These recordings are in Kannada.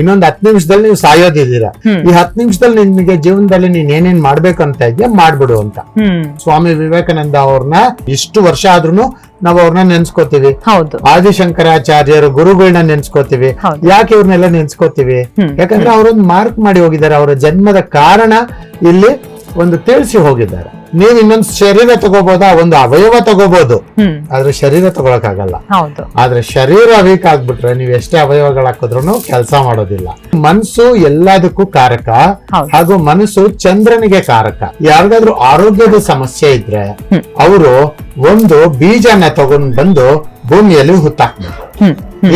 ಇನ್ನೊಂದ್ ಹತ್ತು ನಿಮಿಷದಲ್ಲಿ ನೀವು ಸಾಯೋದಿದ್ದೀರಾ. ಈ ಹತ್ತು ನಿಮಿಷದಲ್ಲಿ ನಿಮಗೆ ಜೀವನದಲ್ಲಿ ನೀನ್ ಏನೇನ್ ಮಾಡ್ಬೇಕಂತ ಇದೆಯಾ ಮಾಡ್ಬಿಡು ಅಂತ. ಸ್ವಾಮಿ ವಿವೇಕಾನಂದ ಅವ್ರನ್ನ ಇಷ್ಟು ವರ್ಷ ಆದ್ರೂ ನಾವ್ ಅವ್ರನ್ನ ನೆನ್ಸ್ಕೋತೀವಿ. ಆದಿಶಂಕರಾಚಾರ್ಯರು ಗುರುಗಳನ್ನ ನೆನ್ಸ್ಕೋತೀವಿ. ಯಾಕೆ ಇವ್ರನ್ನೆಲ್ಲ ನೆನ್ಸ್ಕೋತೀವಿ. ಯಾಕಂದ್ರೆ ಅವ್ರೊಂದು ಮಾರ್ಕ್ ಮಾಡಿ ಹೋಗಿದ್ದಾರೆ. ಅವರ ಜನ್ಮದ ಕಾರಣ ಇಲ್ಲಿ ಒಂದು ತಿಳಿಸಿ ಹೋಗಿದ್ದಾರೆ. ನೀವ್ ಇನ್ನೊಂದು ಶರೀರ ತಗೋಬಹುದಾ ಒಂದು ಅವಯವ ತಗೋಬಹುದು ಆದ್ರೆ ಶರೀರ ತಗೊಳಕ್ ಆಗಲ್ಲ ಆದ್ರೆ ಶರೀರ ವೀಕ್ ಆಗ್ಬಿಟ್ರೆ ನೀವ್ ಎಷ್ಟೇ ಅವಯವಗಳ ಹಾಕಿದ್ರು ಕೆಲಸ ಮಾಡೋದಿಲ್ಲ. ಮನಸ್ಸು ಎಲ್ಲದಕ್ಕೂ ಕಾರಕ. ಹಾಗೂ ಮನಸ್ಸು ಚಂದ್ರನಿಗೆ ಕಾರಕ. ಯಾರಿಗಾದ್ರೂ ಆರೋಗ್ಯದ ಸಮಸ್ಯೆ ಇದ್ರೆ. ಅವರು ಒಂದು ಬೀಜನ ತಗೊಂಡ್ ಬಂದು ಭೂಮಿಯಲ್ಲಿ ಹುತ್ತಾಕ್ಬೇಕು.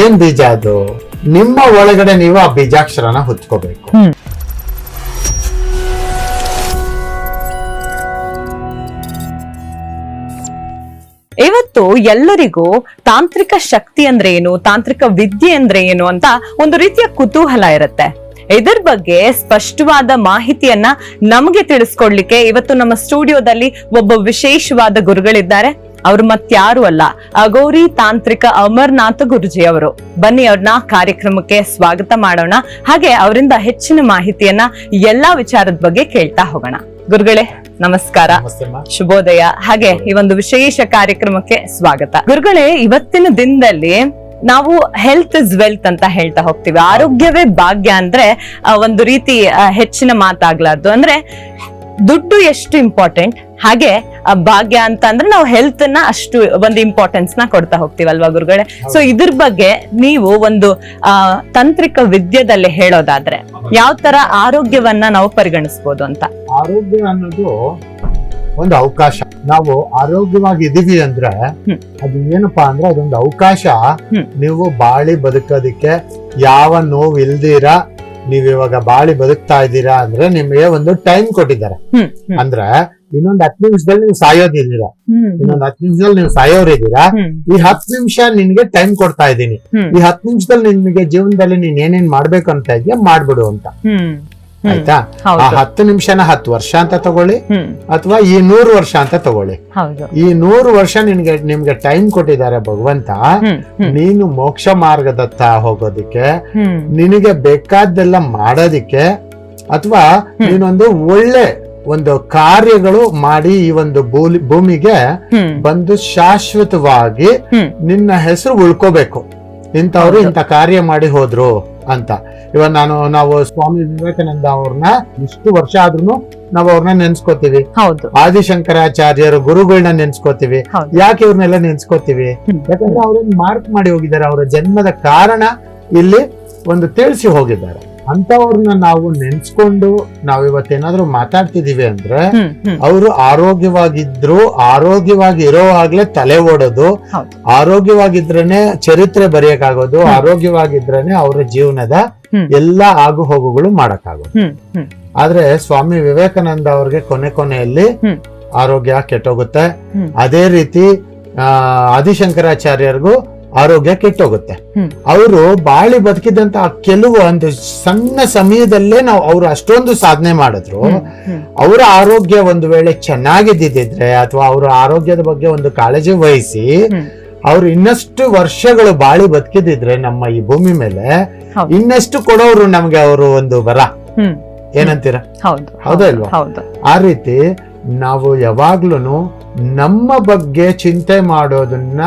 ಏನ್ ಬೀಜ ಅದು? ನಿಮ್ಮ ಒಳಗಡೆ ನೀವು ಆ ಬೀಜಾಕ್ಷರನ ಹುತ್ಕೋಬೇಕು. ಇವತ್ತು ಎಲ್ಲರಿಗೂ ತಾಂತ್ರಿಕ ಶಕ್ತಿ ಅಂದ್ರೆ ಏನು, ತಾಂತ್ರಿಕ ವಿದ್ಯೆ ಅಂದ್ರೆ ಏನು ಅಂತ ಒಂದು ರೀತಿಯ ಕುತೂಹಲ ಇರುತ್ತೆ. ಇದರ ಬಗ್ಗೆ ಸ್ಪಷ್ಟವಾದ ಮಾಹಿತಿಯನ್ನ ನಮಗೆ ತಿಳಿಸ್ಕೊಡ್ಲಿಕ್ಕೆ ಇವತ್ತು ನಮ್ಮ ಸ್ಟುಡಿಯೋದಲ್ಲಿ ಒಬ್ಬ ವಿಶೇಷವಾದ ಗುರುಗಳಿದ್ದಾರೆ. ಅವರು ಮತ್ಯಾರು ಅಲ್ಲ ಅಗೌರಿ ತಾಂತ್ರಿಕ ಅಮರ್ನಾಥ ಗುರುಜಿ ಅವರು. ಬನ್ನಿ ಅವ್ರನ್ನ ಕಾರ್ಯಕ್ರಮಕ್ಕೆ ಸ್ವಾಗತ ಮಾಡೋಣ. ಹಾಗೆ ಅವರಿಂದ ಹೆಚ್ಚಿನ ಮಾಹಿತಿಯನ್ನ ಎಲ್ಲಾ ವಿಚಾರದ ಬಗ್ಗೆ ಕೇಳ್ತಾ ಹೋಗೋಣ. ಗುರುಗಳೇ ನಮಸ್ಕಾರ. ಶುಭೋದಯ. ಹಾಗೆ ಈ ಒಂದು ವಿಶೇಷ ಕಾರ್ಯಕ್ರಮಕ್ಕೆ ಸ್ವಾಗತ. ಗುರುಗಳೇ ಇವತ್ತಿನ ದಿನದಲ್ಲಿ ನಾವು ಹೆಲ್ತ್ ಇಸ್ ವೆಲ್ತ್ ಅಂತ ಹೇಳ್ತಾ ಹೋಗ್ತೀವಿ. ಆರೋಗ್ಯವೇ ಭಾಗ್ಯ ಅಂದ್ರೆ ಒಂದು ರೀತಿ ಹೆಚ್ಚಿನ ಮಾತಾಗ್ಲಾರ್ದು. ಅಂದ್ರೆ ದುಡ್ಡು ಎಷ್ಟು ಇಂಪಾರ್ಟೆಂಟ್ ಹಾಗೆ ಭಾಗ್ಯ ಅಂತ ಅಂದ್ರೆ ನಾವು ಹೆಲ್ತ್ನ ಅಷ್ಟು ಒಂದು ಇಂಪಾರ್ಟೆನ್ಸ್ನ ಕೊಡ್ತಾ ಹೋಗ್ತೀವಲ್ವಾ ಗುರುಗಳೇ? ಸೊ ಇದ್ರ ಬಗ್ಗೆ ನೀವು ಒಂದು ತಾಂತ್ರಿಕ ವಿದ್ಯೆದಲ್ಲಿ ಹೇಳೋದಾದ್ರೆ ಯಾವ ತರ ಆರೋಗ್ಯವನ್ನ ನಾವು ಪರಿಗಣಿಸ್ಬೋದು ಅಂತ. ಆರೋಗ್ಯ ಅನ್ನೋದು ಒಂದು ಅವಕಾಶ. ನಾವು ಆರೋಗ್ಯವಾಗಿ ಇದೀವಿ ಅಂದ್ರೆ. ಅದು ಏನಪ್ಪಾ ಅಂದ್ರೆ ಅದೊಂದು ಅವಕಾಶ. ನೀವು ಬಾಳಿ ಬದುಕೋದಿಕ್ಕೆ ಯಾವ ನೋವು ಇಲ್ದಿರ ನೀವ್ ಇವಾಗ ಬಾಳಿ ಬದುಕ್ತಾ ಇದ್ದೀರಾ ಅಂದ್ರೆ ನಿಮಗೆ ಒಂದು ಟೈಮ್ ಕೊಟ್ಟಿದ್ದಾರೆ. ಅಂದ್ರೆ ಇನ್ನೊಂದ್ ಹತ್ತು ನಿಮಿಷದಲ್ಲಿ ನೀವು ಸಾಯೋದಿದ್ದೀರಾ. ಇನ್ನೊಂದ್ ಹತ್ತು ನಿಮಿಷದಲ್ಲಿ ನೀವು ಸಾಯೋರಿದ್ದೀರಾ. ಈ ಹತ್ತು ನಿಮಿಷ ನಿನ್ಗೆ ಟೈಮ್ ಕೊಡ್ತಾ ಇದ್ದೀನಿ. ಈ ಹತ್ತು ನಿಮಿಷದಲ್ಲಿ ನಿನ್ಗೆ ಜೀವನದಲ್ಲಿ ನೀನ್ ಏನೇನ್ ಮಾಡ್ಬೇಕು ಅಂತ ಇದೆಯಾ ಮಾಡ್ಬಿಡು ಅಂತ. ಆಯ್ತಾ? ಆ ಹತ್ತು ನಿಮಿಷನ ಹತ್ತು ವರ್ಷ ಅಂತ ತಗೊಳ್ಳಿ. ಅಥವಾ ಈ ನೂರು ವರ್ಷ ಅಂತ ತಗೊಳ್ಳಿ. ಈ ನೂರು ವರ್ಷ ನಿನ್ಗೆ ನಿಮ್ಗೆ ಟೈಮ್ ಕೊಟ್ಟಿದ್ದಾರೆ ಭಗವಂತ. ನೀನು ಮೋಕ್ಷ ಮಾರ್ಗದತ್ತ ಹೋಗೋದಿಕ್ಕೆ ನಿನಗೆ ಬೇಕಾದ್ದೆಲ್ಲ ಮಾಡೋದಿಕ್ಕೆ ಅಥವಾ ನೀನೊಂದು ಒಳ್ಳೆ ಒಂದು ಕಾರ್ಯಗಳು ಮಾಡಿ ಈ ಒಂದು ಭೂಮಿಗೆ ಬಂದು ಶಾಶ್ವತವಾಗಿ ನಿನ್ನ ಹೆಸರು ಉಳ್ಕೋಬೇಕು. ಇಂಥವ್ರು ಇಂಥ ಕಾರ್ಯ ಮಾಡಿ ಹೋದ್ರು ಅಂತ. ಇವಾಗ ನಾನು ನಾವು ಸ್ವಾಮಿ ವಿವೇಕಾನಂದ ಅವ್ರನ್ನ ಇಷ್ಟು ವರ್ಷ ಆದ್ರೂ ನಾವು ಅವ್ರನ್ನ ನೆನ್ಸ್ಕೋತೀವಿ. ಹೌದು. ಆದಿಶಂಕರಾಚಾರ್ಯರು ಗುರುಗಳನ್ನ ನೆನ್ಸ್ಕೋತೀವಿ. ಯಾಕೆ ಇವ್ರನ್ನೆಲ್ಲ ನೆನ್ಸ್ಕೋತೀವಿ. ಯಾಕಂದ್ರೆ ಅವ್ರನ್ನ ಮಾರ್ಕ್ ಮಾಡಿ ಹೋಗಿದ್ದಾರೆ ಅವರ ಜನ್ಮದ ಕಾರಣ ಇಲ್ಲಿ ಒಂದು ತಿಳಿಸಿ ಹೋಗಿದ್ದಾರೆ. ಅಂತವ್ರನ್ನ ನಾವು ನೆನ್ಸ್ಕೊಂಡು ನಾವ್ ಇವತ್ತೇನಾದ್ರೂ ಮಾತಾಡ್ತಿದೀವಿ ಅಂದ್ರೆ ಅವರು ಆರೋಗ್ಯವಾಗಿದ್ರು ಆರೋಗ್ಯವಾಗಿ ಇರೋವಾಗ್ಲೇ ತಲೆ ಓಡೋದು. ಆರೋಗ್ಯವಾಗಿದ್ರೇನೆ ಚರಿತ್ರೆ ಬರೆಯಕ್ಕಾಗೋದು ಹ್ಮ್. ಆರೋಗ್ಯವಾಗಿದ್ರೇನೆ ಅವರ ಜೀವನದ. ಎಲ್ಲಾ ಆಗು ಹೋಗುಗಳು ಹ್ಮ್ ಆದ್ರೆ ಸ್ವಾಮಿ ವಿವೇಕಾನಂದ ಅವ್ರಿಗೆ ಕೊನೆ ಕೊನೆಯಲ್ಲಿ ಆರೋಗ್ಯ ಕೆಟ್ಟೋಗುತ್ತೆ. ಅದೇ ರೀತಿ ಆದಿಶಂಕರಾಚಾರ್ಯರಿಗೂ ಆರೋಗ್ಯ ಕೆಟ್ಟೋಗುತ್ತೆ. ಅವರು ಬಾಳಿ ಬದುಕಿದಂತ ಕೆಲವು ಒಂದು ಸಣ್ಣ ಸಮಯದಲ್ಲೇ ನಾವು ಅವರು ಅಷ್ಟೊಂದು ಸಾಧನೆ ಮಾಡಿದ್ರು. ಅವರ ಆರೋಗ್ಯ ಒಂದು ವೇಳೆ ಚೆನ್ನಾಗಿದ್ದಿದ್ರೆ ಅಥವಾ ಅವರ ಆರೋಗ್ಯದ ಬಗ್ಗೆ ಒಂದು ಕಾಳಜಿ ವಹಿಸಿ. ಅವ್ರು ಇನ್ನಷ್ಟು ವರ್ಷಗಳು ಬಾಳಿ ಬದುಕಿದಿದ್ರೆ ನಮ್ಮ ಈ ಭೂಮಿ ಮೇಲೆ ಇನ್ನಷ್ಟು ಕೊಡೋರು ನಮ್ಗೆ ಅವರು ಒಂದು ಬರ ಏನಂತೀರಾ? ಇಲ್ವಾ? ಹೌದು. ಆ ರೀತಿ ನಾವು ಯಾವಾಗ್ಲೂ ನಮ್ಮ ಬಗ್ಗೆ ಚಿಂತೆ ಮಾಡೋದನ್ನ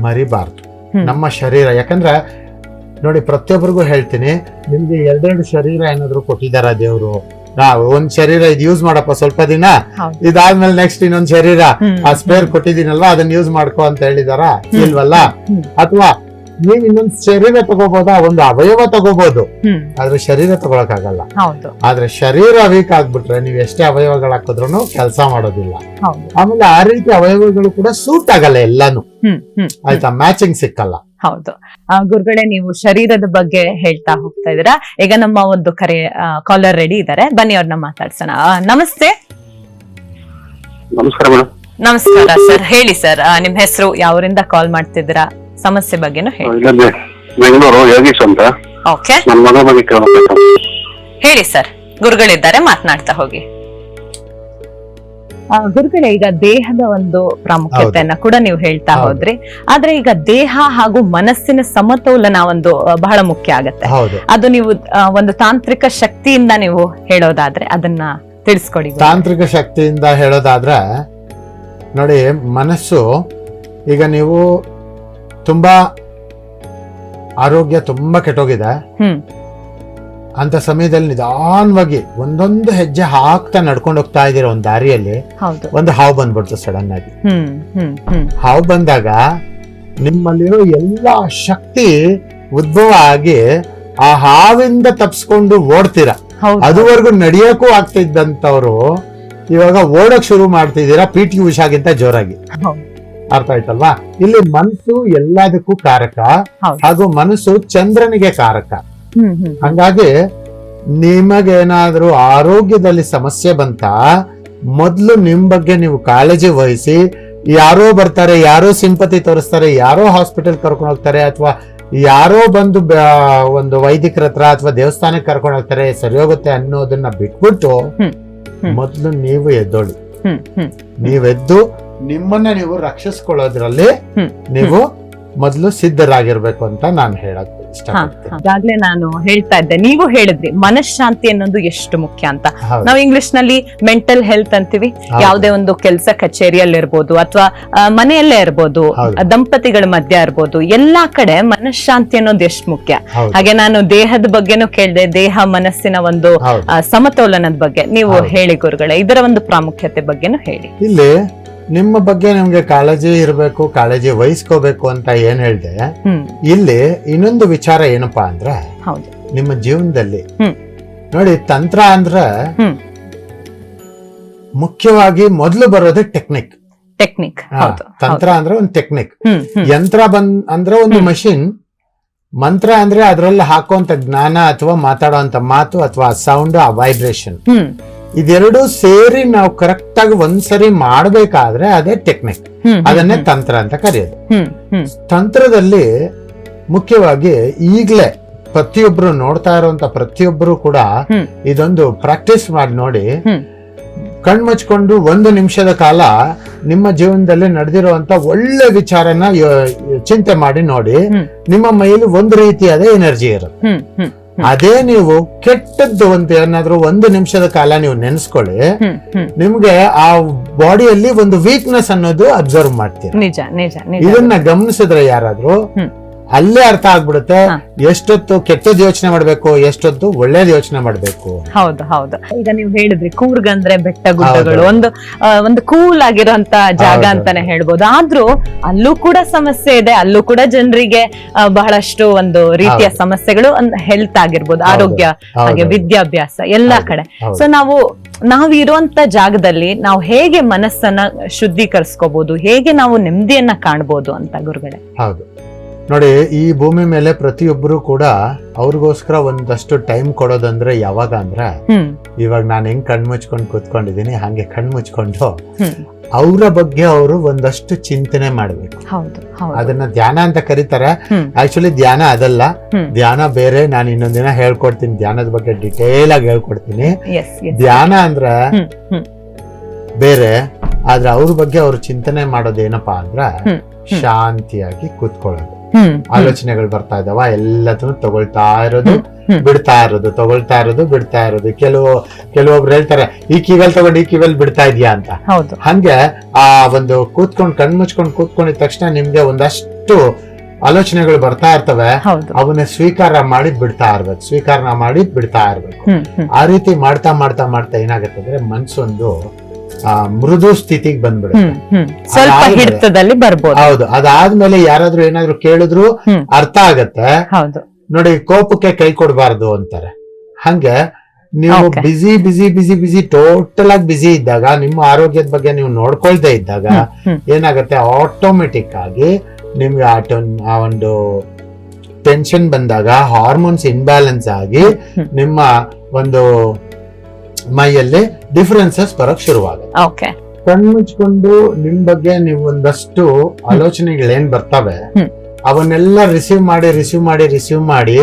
ಮರಿಬಾರ್ದು. ನಮ್ಮ ಶರೀರ ಯಾಕಂದ್ರೆ ನೋಡಿ ಪ್ರತಿಯೊಬ್ಬರಿಗೂ ಹೇಳ್ತೀನಿ ನಿಮ್ಗೆ ಎರಡೆರಡು ಶರೀರ ಏನಾದ್ರು ಕೊಟ್ಟಿದಾರ ದೇವ್ರು? ನಾವು ಒಂದ್ ಶರೀರ ಇದು ಯೂಸ್ ಮಾಡಪ್ಪ ಸ್ವಲ್ಪ ದಿನ. ಇದಾದ್ಮೇಲೆ ನೆಕ್ಸ್ಟ್ ಇನ್ನೊಂದ್ ಶರೀರ. ಆ ಸ್ಪೇರ್ ಕೊಟ್ಟಿದ್ದೀನಲ್ವಾ ಅದನ್ನ ಯೂಸ್ ಮಾಡ್ಕೋ ಅಂತ ಹೇಳಿದಾರ? ಇಲ್ವಲ್ಲ. ಅಥವಾ ನೀವ್ ಇನ್ನೊಂದು ಶರೀರ ತಗೋಬಹುದಾ ಒಂದು ಅವಯವ ತಗೋಬಹುದು ಆದ್ರೆ ಶರೀರ ತಗೊಳಕ್ಕಾಗಲ್ಲ. ಹೌದು. ಆದ್ರೆ ಶರೀರ ವೀಕ್ ಆಗ್ಬಿಟ್ರೆ ನೀವ್ ಎಷ್ಟೇ ಅವಯವಗಳು ಹಾಕಿದ್ರು ಕೆಲಸ ಮಾಡೋದಿಲ್ಲ. ಹೌದು. ಆಮೇಲೆ ಆ ರೀತಿ ಅವಯವಗಳು ಕೂಡ ಸೂಟ್ ಆಗಲ್ಲ ಎಲ್ಲಾನು. ಹ್ಮ್ ಹ್ಮ್ ಹ್ಮ್. ಆಯ್ತಾ? ಮ್ಯಾಚಿಂಗ್ ಸಿಕ್ಕಲ್ಲ. ಹೌದು. ಆ, ಗುರುಗಳೇ ನೀವು ಶರೀರದ ಬಗ್ಗೆ ಹೇಳ್ತಾ ಹೋಗ್ತಾ ಇದೀರಾ ಈಗ ನಮ್ಮ ಒಂದು ಕರೆ ಕಾಲರ್ ರೆಡಿ ಇದ್ದಾರೆ ಬನ್ನಿ ಅವ್ರನ್ನ ಮಾತಾಡ್ಸೋಣ. ನಮಸ್ತೆ. ನಮಸ್ಕಾರ ಮೇಡಮ್ ನಮಸ್ಕಾರ ಸರ್ ಹೇಳಿ ಸರ್ ನಿಮ್ ಹೆಸರು ಯಾವರಿಂದ ಕಾಲ್ ಮಾಡ್ತಿದ್ದೀರಾ? ಸಮಸ್ಯೆ ಬಗ್ಗೆನೂ ಹೇಳಿ. ಇಲ್ಲೇ ಬೆಂಗಳೂರು ಯೋಗೀಶ್ ಅಂತ. ಓಕೆ ನನ್ನ ಮಗ ಬಗ್ಗೆ ಕೇಳಬೇಕು ಹೇಳಿ ಸರ್ ಗುರುಗಳಿದ್ದಾರೆ ಮಾತನಾಡ್ತಾ ಹೋಗಿ. ಆ, ಗುರುಗಳೇ ಈಗ ದೇಹದ ಒಂದು ಪ್ರಾಮುಖ್ಯತೆಯನ್ನ ಕೂಡ ನೀವು ಹೇಳ್ತಾ ಹೌದು. ಹೋದ್ರಿ. ಆದ್ರೆ ಈಗ ದೇಹ ಹಾಗೂ ಮನಸ್ಸಿನ ಸಮತೋಲನ ಒಂದು ಆ, ಬಹಳ ಮುಖ್ಯ ಆಗತ್ತೆ. ಹೌದು. ಅದು ನೀವು ಆ, ಒಂದು ತಾಂತ್ರಿಕ ಶಕ್ತಿಯಿಂದ ನೀವು ಹೇಳೋದಾದ್ರೆ ಅದನ್ನ ತಿಳಿಸ್ಕೊಡಿ. ತಾಂತ್ರಿಕ ಶಕ್ತಿಯಿಂದ ಹೇಳೋದಾದ್ರೆ ನೋಡಿ ಮನಸ್ಸು ಈಗ ನೀವು ತುಂಬಾ ಆರೋಗ್ಯ ತುಂಬಾ ಕೆಟ್ಟೋಗಿದೆ. ಅಂತ ಸಮಯದಲ್ಲಿ ನಿಧಾನವಾಗಿ ಒಂದೊಂದು ಹೆಜ್ಜೆ ಹಾಕ್ತಾ ನಡ್ಕೊಂಡು ಹೋಗ್ತಾ ಇದ್ದೀರ ಒಂದು ದಾರಿಯಲ್ಲಿ ಒಂದು ಹಾವು ಬಂದ್ಬಿಡ್ತು ಸಡನ್ ಆಗಿ. ಹಾವು ಬಂದಾಗ ನಿಮ್ಮಲ್ಲಿರೋ ಎಲ್ಲಾ ಶಕ್ತಿ ಉದ್ಭವ ಆಗಿ ಆ ಹಾವಿಂದ ತಪ್ಸ್ಕೊಂಡು ಓಡ್ತೀರಾ. ಅದುವರೆಗೂ ನಡಿಯಕ್ಕೂ ಆಗ್ತಿದ್ದಂತವ್ರು ಇವಾಗ ಓಡಕ್ ಶುರು ಮಾಡ್ತಿದ್ದೀರಾ ಪಿ ಟಿ ಉಷಾಗಿಂತ ಜೋರಾಗಿ. ಅರ್ಥ ಆಯ್ತಲ್ವಾ? ಇಲ್ಲಿ ಮನಸ್ಸು ಎಲ್ಲದಕ್ಕೂ ಕಾರಕ. ಹಾಗೂ ಮನಸ್ಸು ಚಂದ್ರನಿಗೆ ಕಾರಕ. ಹಂಗಾಗಿ ನಿಮಗೇನಾದ್ರೂ ಆರೋಗ್ಯದಲ್ಲಿ ಸಮಸ್ಯೆ ಬಂತ ಮೊದ್ಲು ನಿಮ್ ಬಗ್ಗೆ ನೀವು ಕಾಳಜಿ ವಹಿಸಿ ಯಾರೋ ಬರ್ತಾರೆ ಯಾರೋ ಸಿಂಪತಿ ತೋರಿಸ್ತಾರೆ ಯಾರೋ ಹಾಸ್ಪಿಟಲ್ ಕರ್ಕೊಂಡು ಹೋಗ್ತಾರೆ ಅಥವಾ ಯಾರೋ ಬಂದು ಒಂದು ವೈದಿಕರ ಹತ್ರ ಅಥವಾ ದೇವಸ್ಥಾನಕ್ಕೆ ಕರ್ಕೊಂಡು ಹೋಗ್ತಾರೆ ಸರಿ ಹೋಗುತ್ತೆ ಅನ್ನೋದನ್ನ ಬಿಟ್ಬಿಟ್ಟು ಮೊದಲು ನೀವು ಎದ್ದೋಳಿ. ನೀವೆದ್ದು ನಿಮ್ಮನ್ನ ನೀವು ರಕ್ಷಿಸ್ಕೊಳ್ಳೋದ್ರಲ್ಲಿ ನೀವು ಮೊದಲು ಸಿದ್ಧರಾಗಿರ್ಬೇಕು ಅಂತ ನಾನು ಹೇಳಕ್. ಈಗಾಗ್ಲೇ ನಾನು ಹೇಳ್ತಾ ಇದ್ದೆ ನೀವು ಹೇಳಿದ್ರಿ ಮನಃಶಾಂತಿ ಅನ್ನೋದು ಎಷ್ಟು ಮುಖ್ಯ ಅಂತ. ನಾವು ಇಂಗ್ಲಿಷ್ನಲ್ಲಿ ಮೆಂಟಲ್ ಹೆಲ್ತ್ ಅಂತೀವಿ. ಯಾವುದೇ ಒಂದು ಕೆಲಸ ಕಚೇರಿಯಲ್ಲಿ ಇರ್ಬೋದು ಅಥವಾ ಮನೆಯಲ್ಲೇ ಇರ್ಬೋದು ದಂಪತಿಗಳ ಮಧ್ಯ ಇರ್ಬೋದು ಎಲ್ಲಾ ಕಡೆ ಮನಃಶಾಂತಿ ಅನ್ನೋದು ಎಷ್ಟು ಮುಖ್ಯ. ಹಾಗೆ ನಾನು ದೇಹದ ಬಗ್ಗೆನೂ ಕೇಳಿದೆ ದೇಹ ಮನಸ್ಸಿನ ಒಂದು. ಸಮತೋಲನದ ಬಗ್ಗೆ ನೀವು ಹೇಳಿ ಗುರುಗಳೇ ಇದರ ಒಂದು ಪ್ರಾಮುಖ್ಯತೆ ಬಗ್ಗೆನು ಹೇಳಿ. ಇಲ್ಲಿ ನಿಮ್ಮ ಬಗ್ಗೆ ನಿಮ್ಗೆ ಕಾಳಜಿ ಇರಬೇಕು ಕಾಳಜಿ ವಹಿಸ್ಕೋಬೇಕು ಅಂತ ಏನ್ ಹೇಳ್ದೆ ಇಲ್ಲಿ ಇನ್ನೊಂದು ವಿಚಾರ ಏನಪ್ಪಾ ಅಂದ್ರೆ ನಿಮ್ಮ ಜೀವನದಲ್ಲಿ ನೋಡಿ ತಂತ್ರ ಅಂದ್ರೆ ಮುಖ್ಯವಾಗಿ ಮೊದಲು ಬರೋದೇ ಟೆಕ್ನಿಕ್ ಟೆಕ್ನಿಕ್ ಹೌದು. ತಂತ್ರ ಅಂದ್ರೆ ಒಂದು ಟೆಕ್ನಿಕ್ ಯಂತ್ರ ಬಂದ್ ಅಂದ್ರೆ ಒಂದು. ಮಷಿನ್ ಮಂತ್ರ ಅಂದ್ರೆ ಅದ್ರಲ್ಲಿ ಹಾಕುವಂತ ಜ್ಞಾನ ಅಥವಾ ಮಾತಾಡುವಂತ ಮಾತು ಅಥವಾ ಸೌಂಡ್ ಆ ವೈಬ್ರೇಷನ್ ಇದೆರಡು ಸೇರಿ ನಾವು ಕರೆಕ್ಟ್ ಆಗಿ ಒಂದ್ಸರಿ ಮಾಡ್ಬೇಕಾದ್ರೆ ಅದೇ ಟೆಕ್ನಿಕ್ ಅದನ್ನೇ ತಂತ್ರ ಅಂತ ಕರೆಯೋದು. ತಂತ್ರದಲ್ಲಿ ಮುಖ್ಯವಾಗಿ ಈಗ್ಲೇ ಪ್ರತಿಯೊಬ್ರು ನೋಡ್ತಾ ಇರುವಂತ ಪ್ರತಿಯೊಬ್ರು ಕೂಡ ಇದೊಂದು ಪ್ರಾಕ್ಟೀಸ್ ಮಾಡಿ ನೋಡಿ. ಕಣ್ಮಚ್ಕೊಂಡು ಒಂದು ನಿಮಿಷದ ಕಾಲ ನಿಮ್ಮ ಜೀವನದಲ್ಲಿ ನಡೆದಿರುವಂತ ಒಳ್ಳೆ ವಿಚಾರನ ಚಿಂತೆ ಮಾಡಿ ನೋಡಿ. ನಿಮ್ಮ ಮೈಲಿ ಒಂದು ರೀತಿಯಾದ ಎನರ್ಜಿ ಇರುತ್ತೆ. ಅದೇ ನೀವು ಕೆಟ್ಟದ್ದು ಅಂತ ಏನಾದ್ರು ಒಂದು ನಿಮಿಷದ ಕಾಲ ನೀವು ನೆನೆಸ್ಕೊಳ್ಳಿ. ನಿಮ್ಗೆ ಆ ಬಾಡಿಯಲ್ಲಿ ಒಂದು ವೀಕ್ನೆಸ್ ಅನ್ನೋದು ಅಬ್ಸರ್ವ್ ಮಾಡ್ತೀರಾ? ನಿಜ ನಿಜ ನಿಜ. ಇದನ್ನ ಗಮನಿಸಿದ್ರೆ ಯಾರಾದ್ರೂ. ಅಲ್ಲೇ ಅರ್ಥ ಆಗ್ಬಿಡುತ್ತೆ. ಎಷ್ಟೊತ್ತು ಕೆಟ್ಟದ್ ಯೋಚನೆ ಮಾಡ್ಬೇಕು ಎಷ್ಟೊತ್ತು ಒಳ್ಳೇದ್ ಯೋಚನೆ ಮಾಡ್ಬೇಕು. ಹೌದು ಹೌದು. ಈಗ ನೀವು ಹೇಳಿದ್ರಿ ಕೂರ್ಗ್ ಅಂದ್ರೆ ಬೆಟ್ಟ ಗುಡ್ಡಗಳು. ಒಂದು ಒಂದು ಕೂಲ್ ಆಗಿರೋಂತ ಜಾಗ ಅಂತಾನೆ ಹೇಳ್ಬೋದು. ಆದ್ರೂ ಅಲ್ಲೂ ಕೂಡ ಸಮಸ್ಯೆ ಇದೆ ಅಲ್ಲೂ ಕೂಡ ಜನರಿಗೆ ಬಹಳಷ್ಟು ಒಂದು ರೀತಿಯ. ಸಮಸ್ಯೆಗಳು ಹೆಲ್ತ್ ಆಗಿರ್ಬೋದು ಆರೋಗ್ಯ ಹಾಗೆ ವಿದ್ಯಾಭ್ಯಾಸ ಎಲ್ಲಾ ಕಡೆ. ಸೊ ನಾವು ನಾವು ಇರುವಂತ ಜಾಗದಲ್ಲಿ ನಾವು ಹೇಗೆ ಮನಸ್ಸನ್ನ ಶುದ್ಧೀಕರಿಸ್ಕೋಬಹುದು ಹೇಗೆ ನಾವು ನೆಮ್ಮದಿಯನ್ನ ಕಾಣ್ಬೋದು ಅಂತ ಗುರುಗಳೇ? ಹೌದು. ನೋಡಿ ಈ ಭೂಮಿ ಮೇಲೆ ಪ್ರತಿಯೊಬ್ಬರು ಕೂಡ ಅವ್ರಿಗೋಸ್ಕರ ಒಂದಷ್ಟು ಟೈಮ್ ಕೊಡೋದಂದ್ರೆ ಯಾವಾಗ ಅಂದ್ರೆ ಇವಾಗ ನಾನು ಹೆಂಗ್ ಕಣ್ಮುಚ್ಕೊಂಡು ಕೂತ್ಕೊಂಡಿದ್ದೀನಿ ಹಂಗೆ ಕಣ್ ಮುಚ್ಕೊಂಡು ಅವರ ಬಗ್ಗೆ ಅವರು ಒಂದಷ್ಟು ಚಿಂತನೆ ಮಾಡ್ಬೇಕು. ಅದನ್ನ ಧ್ಯಾನ ಅಂತ ಕರೀತಾರೆ. ಆಕ್ಚುಲಿ ಧ್ಯಾನ ಅದಲ್ಲ. ಧ್ಯಾನ ಬೇರೆ ನಾನು ಇನ್ನೊಂದಿನ ದಿನ ಹೇಳ್ಕೊಡ್ತೀನಿ ಧ್ಯಾನದ ಬಗ್ಗೆ ಡಿಟೇಲ್ ಆಗಿ ಹೇಳ್ಕೊಡ್ತೀನಿ. ಧ್ಯಾನ ಅಂದ್ರೆ ಬೇರೆ ಆದ್ರೆ ಅವ್ರ ಬಗ್ಗೆ ಅವ್ರು ಚಿಂತನೆ ಮಾಡೋದೇನಪ್ಪಾ ಅಂದ್ರ. ಶಾಂತಿಯಾಗಿ ಕೂತ್ಕೊಳ್ಳೋದು. ಆಲೋಚನೆಗಳು ಬರ್ತಾ ಇದಾವ ಎಲ್ಲದನ್ನು ತಗೊಳ್ತಾ ಇರೋದು ಬಿಡ್ತಾ ಇರೋದು ತಗೊಳ್ತಾ ಇರೋದು ಬಿಡ್ತಾ ಇರೋದು. ಕೆಲವು ಕೆಲವೊಬ್ರು ಹೇಳ್ತಾರೆ ಈ ಕಿವೆಲ್ ತಗೊಂಡು ಈ ಕಿವೆಲ್ ಬಿಡ್ತಾ ಇದೆಯಾ? ಅಂತ. ಹಂಗೆ ಆ ಒಂದು ಕೂತ್ಕೊಂಡು ಕಣ್ಮುಚ್ಕೊಂಡು ಕೂತ್ಕೊಂಡಿದ ತಕ್ಷಣ ನಿಮ್ಗೆ ಒಂದಷ್ಟು ಆಲೋಚನೆಗಳು ಬರ್ತಾ ಇರ್ತವೆ. ಅವನ್ನ ಸ್ವೀಕಾರ ಮಾಡಿ ಬಿಡ್ತಾ ಇರ್ಬೇಕು ಸ್ವೀಕಾರ ಮಾಡಿ ಬಿಡ್ತಾ ಇರ್ಬೇಕು. ಆ ರೀತಿ ಮಾಡ್ತಾ ಮಾಡ್ತಾ ಮಾಡ್ತಾ ಏನಾಗುತ್ತೆ ಅಂದ್ರೆ ಮನ್ಸೊಂದು ಮೃದು ಸ್ಥಿತಿಗೆ ಬಂದ್ಬಿಡುತ್ತೆ. ಸ್ವಲ್ಪ ಹಿಡಿತದಲ್ಲಿ ಬರ್ಬೋದು. ಹೌದು ಅದಾದ್ಮೇಲೆ ಯಾರಾದ್ರೂ ಏನಾದ್ರು ಕೇಳಿದ್ರು ಅರ್ಥ ಆಗತ್ತೆ. ನೋಡಿ ಕೋಪಕ್ಕೆ ಕೈ ಕೊಡಬಾರ್ದು ಅಂತಾರೆ. ಹಂಗೆ ನೀವು. ಬಿಸಿ ಬಿಸಿ ಬಿಸಿ ಬಿಸಿ ಟೋಟಲ್ ಆಗಿ ಬಿಸಿ ಇದ್ದಾಗ ನಿಮ್ಮ ಆರೋಗ್ಯದ ಬಗ್ಗೆ ನೀವು ನೋಡ್ಕೊಳ್ದೇ ಇದ್ದಾಗ. ಏನಾಗುತ್ತೆ? ಆಟೋಮೆಟಿಕ್ ಆಗಿ ನಿಮ್ಗೆ ಆ ಒಂದು ಟೆನ್ಷನ್ ಬಂದಾಗ ಹಾರ್ಮೋನ್ಸ್ ಇನ್ಬ್ಯಾಲೆನ್ಸ್ ಆಗಿ ನಿಮ್ಮ ಒಂದು ಮೈಯಲ್ಲಿ ಡಿಫರೆನ್ಸಸ್ ಬರಕ್ ಶುರುವಾಗುತ್ತೆ. ಓಕೆ ಕಣ್ಮುಚ್ಕೊಂಡು ನಿಮ್ ಬಗ್ಗೆ ನೀವು ಒಂದಷ್ಟು ಆಲೋಚನೆಗಳೇನ್ ಬರ್ತವೆ. ಅವನ್ನೆಲ್ಲ ರಿಸೀವ್ ಮಾಡಿ ರಿಸೀವ್ ಮಾಡಿ ರಿಸೀವ್ ಮಾಡಿ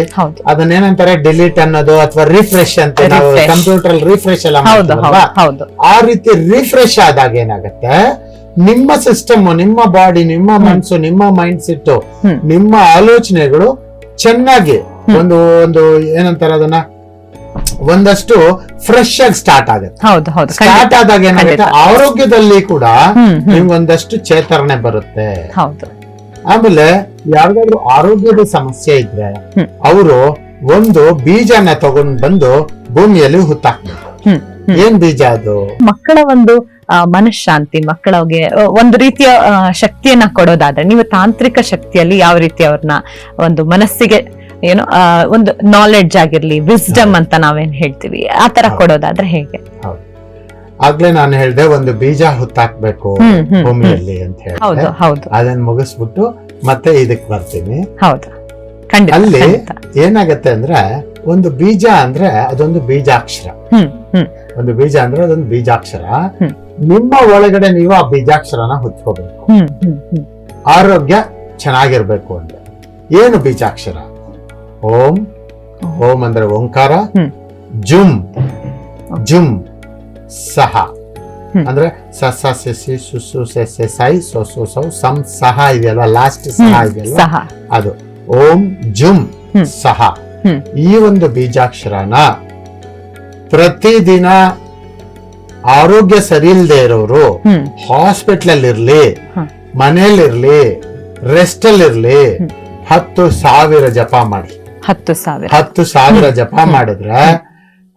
ಅದನ್ನೇನಂತಾರೆ ಡಿಲೀಟ್ ಅನ್ನೋದು ಅಥವಾ ರಿಫ್ರೆಶ್ ಅಂತ ನಾವು ಕಂಪ್ಯೂಟರ್ ರಿಫ್ರೆಶ್ ಎಲ್ಲ ಹೌದು ಹೌದು ಹೌದು. ಆ ರೀತಿ ರಿಫ್ರೆಶ್ ಆದಾಗ ಏನಾಗುತ್ತೆ ನಿಮ್ಮ ಸಿಸ್ಟಮ್ ನಿಮ್ಮ ಬಾಡಿ ನಿಮ್ಮ ಮನಸ್ಸು ನಿಮ್ಮ ಮೈಂಡ್ ಸೆಟ್ ನಿಮ್ಮ ಆಲೋಚನೆಗಳು ಚೆನ್ನಾಗಿ ಒಂದು ಒಂದು ಏನಂತಾರೆ ಅದನ್ನ? ಒಂದಷ್ಟು ಫ್ರೆಶ್ ಆಗಿ ಸ್ಟಾರ್ಟ್ ಆಗುತ್ತೆ. ಹೌದು ಹೌದು. ಸ್ಟಾರ್ಟ್ ಆದಾಗ ಏನಾಗುತ್ತೆ. ಆರೋಗ್ಯದಲ್ಲಿ ಕೂಡ ನಿಮ್ಗೆ ಒಂದಷ್ಟು ನಿಮ್ಗೊಂದಷ್ಟು ಚೇತರಣೆ ಬರುತ್ತೆ. ಹೌದು. ಆಮೇಲೆ ಯಾವ್ದಾದ್ರು ಆರೋಗ್ಯದ ಸಮಸ್ಯೆ ಇದ್ರೆ. ಅವರು ಒಂದು ಬೀಜನ ತಗೊಂಡ್ ಬಂದು ಭೂಮಿಯಲ್ಲಿ ಹುತ್ತಾಕ್ಬೇಕು. ಏನ್ ಬೀಜ ಅದು? ಮಕ್ಕಳ ಒಂದು ಮನಶಾಂತಿ ಮಕ್ಕಳಿಗೆ ಒಂದು ರೀತಿಯ ಶಕ್ತಿಯನ್ನ ಕೊಡೋದಾದ್ರೆ ನೀವು ತಾಂತ್ರಿಕ ಶಕ್ತಿಯಲ್ಲಿ ಯಾವ ರೀತಿ ಅವ್ರನ್ನ ಒಂದು ಮನಸ್ಸಿಗೆ ಏನು ಒಂದು ನಾಲೆಡ್ಜ್ ಆಗಿರ್ಲಿ ವಿಸ್ಡಮ್ ಅಂತ ನಾವೇನ್ ಹೇಳ್ತೀವಿ ಆ ತರ ಕೊಡೋದಾದ್ರೆ ಹೇಗೆ? ಆಗ್ಲೇ ನಾನು ಹೇಳ್ದೆ ಒಂದು ಬೀಜ ಹುತ್ತಾಕ್ಬೇಕು. ಭೂಮಿಯಲ್ಲಿ ಅಂತ ಹೌದು ಹೌದು. ಅದನ್ನ ಮುಗಿಸ್ಬಿಟ್ಟು ಮತ್ತೆ ಇದಕ್ ಬರ್ತೀನಿ. ಅಲ್ಲಿ. ಏನಾಗತ್ತೆ ಅಂದ್ರೆ ಒಂದು ಬೀಜ ಅಂದ್ರೆ ಅದೊಂದು ಬೀಜಾಕ್ಷರ. ಒಂದು ಬೀಜ ಅಂದ್ರೆ ಅದೊಂದು ಬೀಜಾಕ್ಷರ. ನಿಮ್ಮ ಒಳಗಡೆ ನೀವು ಆ ಬೀಜಾಕ್ಷರನ ಹುಚ್ಕೋಬೇಕು. ಆರೋಗ್ಯ ಚೆನ್ನಾಗಿರ್ಬೇಕು ಅಂತ. ಏನು ಬೀಜಾಕ್ಷರ? ಓಂ ಓಂ ಅಂದ್ರೆ ಓಂಕಾರ. ಜುಮ್ ಜುಮ್ ಸಹ. ಅಂದ್ರೆ ಸ ಸ ಸೆ ಸಿ ಸು ಸು ಸೆ ಸೆ ಸೈ ಸೊ ಸು ಸೌ ಸಂ ಸಹ ಇದೆಯಲ್ಲ ಲಾಸ್ಟ್ ಸಹ ಇದೆ ಇದೆಯಲ್ಲ ಸಹ. ಅದು. ಓಂ ಜುಮ್ ಸಹ. ಈ ಒಂದು ಬೀಜಾಕ್ಷರನ ಪ್ರತಿದಿನ ಆರೋಗ್ಯ ಸರಿ ಇಲ್ಲದೆ ಇರೋರು ಹಾಸ್ಪಿಟ್ಲ್ ಅಲ್ಲಿ ಇರ್ಲಿ. ಮನೇಲಿರ್ಲಿ ರೆಸ್ಟ್ ಅಲ್ಲಿ ಇರ್ಲಿ. ಹತ್ತು ಸಾವಿರ ಜಪ ಮಾಡಿ. ಹತ್ತು ಸಾವಿರ. ಹತ್ತು ಸಾವಿರ ಜಪ ಮಾಡಿದ್ರೆ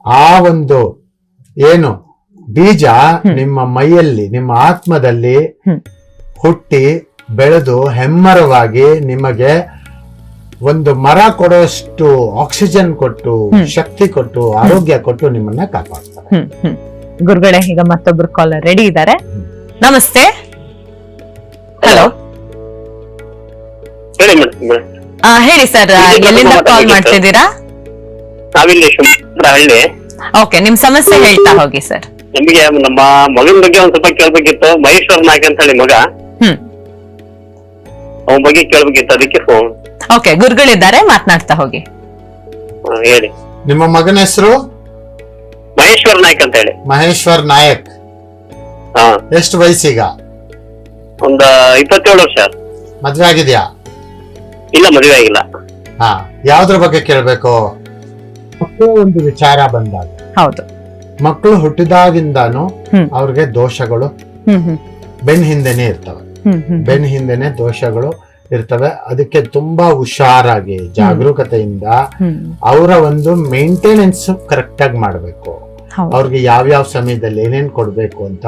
ಆ ಒಂದು ಏನು ಬೀಜ ನಿಮ್ಮ ಮೈಯಲ್ಲಿ ನಿಮ್ಮ ಆತ್ಮದಲ್ಲಿ ಹುಟ್ಟಿ ಬೆಳೆದು ಹೆಮ್ಮರವಾಗಿ ನಿಮಗೆ ಒಂದು ಮರ ಕೊಡೋಷ್ಟು ಆಕ್ಸಿಜನ್ ಕೊಟ್ಟು ಶಕ್ತಿ ಕೊಟ್ಟು ಆರೋಗ್ಯ ಕೊಟ್ಟು ನಿಮ್ಮನ್ನ ಕಾಪಾಡ್ತಾರೆ. ಗುರುಗಳೇ ಈಗ ಮತ್ತೊಬ್ರು ಕಾಲರ್ ರೆಡಿ ಇದ್ದಾರೆ? ನಮಸ್ತೆ. ಹಲೋ ಹೇಳಿ ಮೇಡಮ್. ಹೇಳಿ ಸರ್ ಎಲ್ಲಿಂದ. ಕಾಲ್ ಮಾಡ್ತಿದ್ದೀರಾ? ನಾವಿಲ್ಲಿ ಶಿವಮೊಗ್ಗ ಹಳ್ಳಿ. ಓಕೆ ನಿಮ್ ಸಮಸ್ಯೆ ಹೇಳ್ತಾ ಹೋಗಿ ಸರ್ ನಿಮಗೆ ನಮ್ಮ ಮಗನ ಬಗ್ಗೆ ಒಂದ್ ಸ್ವಲ್ಪ ಕೇಳ್ಬೇಕಿತ್ತು. ಮಹೇಶ್ವರ್ ನಾಯ್ಕ ಅಂತ ಹೇಳಿ ಮಗ. ಹ್ಮ್. ಅವನ ಬಗ್ಗೆ ಕೇಳ್ಬೇಕಿತ್ತು ಅದಕ್ಕೆ ಫೋನ್ ಓಕೆ ಗುರುಗಳಿದ್ದಾರೆ ಮಾತನಾಡ್ತಾ ಹೋಗಿ. ಹೇಳಿ. ನಿಮ್ಮ ಮಗನ ಹೆಸರು? ಮಹೇಶ್ವರ್ ನಾಯ್ಕ್ ಅಂತ ಹೇಳಿ. ಮಹೇಶ್ವರ್ ನಾಯಕ್. ಹಾ. ಎಷ್ಟು ವಯಸ್ಸೀಗ? ಒಂದ್ ಇಪ್ಪತ್ತೇಳು ವರ್ಷ. ಮದ್ವೆ ಆಗಿದ್ಯಾ? ಇಲ್ಲ ಮದುವೆ ಆಗಿಲ್ಲ. ಹಾ ಯಾವ್ದ್ರ ಬಗ್ಗೆ ಕೇಳ್ಬೇಕು? ಮಕ್ಕಳು ಒಂದು ವಿಚಾರ ಬಂದಾಗ. ಹೌದು. ಮಕ್ಕಳು ಹುಟ್ಟಿದಾಗಿಂದಾನು ಹ್ಮ್. ಅವ್ರಿಗೆ ದೋಷಗಳು ಹ್ಮ್ ಹ್ಮ್. ಬೆನ್ ಹಿಂದೆನೆ ಇರ್ತವೆ. ಹ್ಮ್ ಹ್ಮ್ ಬೆನ್ ಹಿಂದೆನೆ ದೋಷಗಳು ಇರ್ತವೆ. ಅದಕ್ಕೆ ತುಂಬಾ ಹುಷಾರಾಗಿ ಜಾಗರೂಕತೆಯಿಂದ ಹ್ಮ್. ಅವರ ಒಂದು ಮೇಂಟೆನೆನ್ಸ್ ಕರೆಕ್ಟ್ ಆಗಿ ಮಾಡ್ಬೇಕು. ಅವ್ರಿಗೆ ಯಾವ್ಯಾವ ಸಮಯದಲ್ಲಿ ಏನೇನ್ ಕೊಡ್ಬೇಕು ಅಂತ.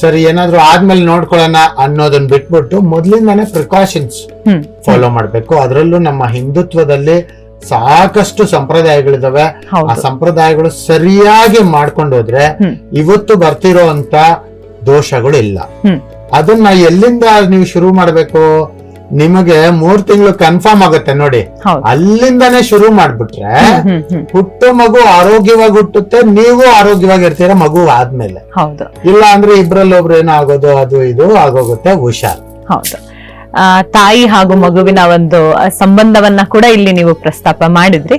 ಸರಿ ಏನಾದ್ರು ಆದ್ಮೇಲೆ ನೋಡ್ಕೊಳ್ಳೋಣ ಅನ್ನೋದನ್ನ ಬಿಟ್ಬಿಟ್ಟು ಮೊದ್ಲಿಂದಾನೆ ಪ್ರಿಕಾಷನ್ಸ್ ಫಾಲೋ ಮಾಡ್ಬೇಕು. ಅದರಲ್ಲೂ ನಮ್ಮ ಹಿಂದುತ್ವದಲ್ಲಿ ಸಾಕಷ್ಟು ಸಂಪ್ರದಾಯಗಳಿದಾವೆ. ಆ ಸಂಪ್ರದಾಯಗಳು ಸರಿಯಾಗಿ ಮಾಡ್ಕೊಂಡು ಹೋದ್ರೆ ಇವತ್ತು ಬರ್ತಿರೋ ಅಂತ ದೋಷಗಳು ಇಲ್ಲ. ಅದನ್ನ ಎಲ್ಲಿಂದ ನೀವು ಶುರು ಮಾಡ್ಬೇಕು? ನಿಮಗೆ ಮೂರ್ ತಿಂಗಳು ಕನ್ಫರ್ಮ್ ಆಗುತ್ತೆ ನೋಡಿ. ಅಲ್ಲಿಂದಾನೇ ಶುರು ಮಾಡ್ಬಿಟ್ರೆ ಹುಟ್ಟು ಮಗು ಆರೋಗ್ಯವಾಗಿ ಹುಟ್ಟುತ್ತೆ ನೀವು ಆರೋಗ್ಯವಾಗಿರ್ತೀರ ಮಗು ಆದ್ಮೇಲೆ. ಹೌದು. ಇಲ್ಲ ಅಂದ್ರೆ ಇಬ್ರಲ್ಲಿ ಒಬ್ರು ಏನೋ ಆಗೋದು ಅದು ಇದು ಆಗೋಗುತ್ತೆ ಹುಷಾರ್. ಹೌದು. ಆ, ತಾಯಿ ಹಾಗೂ ಮಗುವಿನ ಒಂದು ಸಂಬಂಧವನ್ನ ಕೂಡ ಇಲ್ಲಿ ನೀವು ಪ್ರಸ್ತಾಪ ಮಾಡಿದ್ರಿ.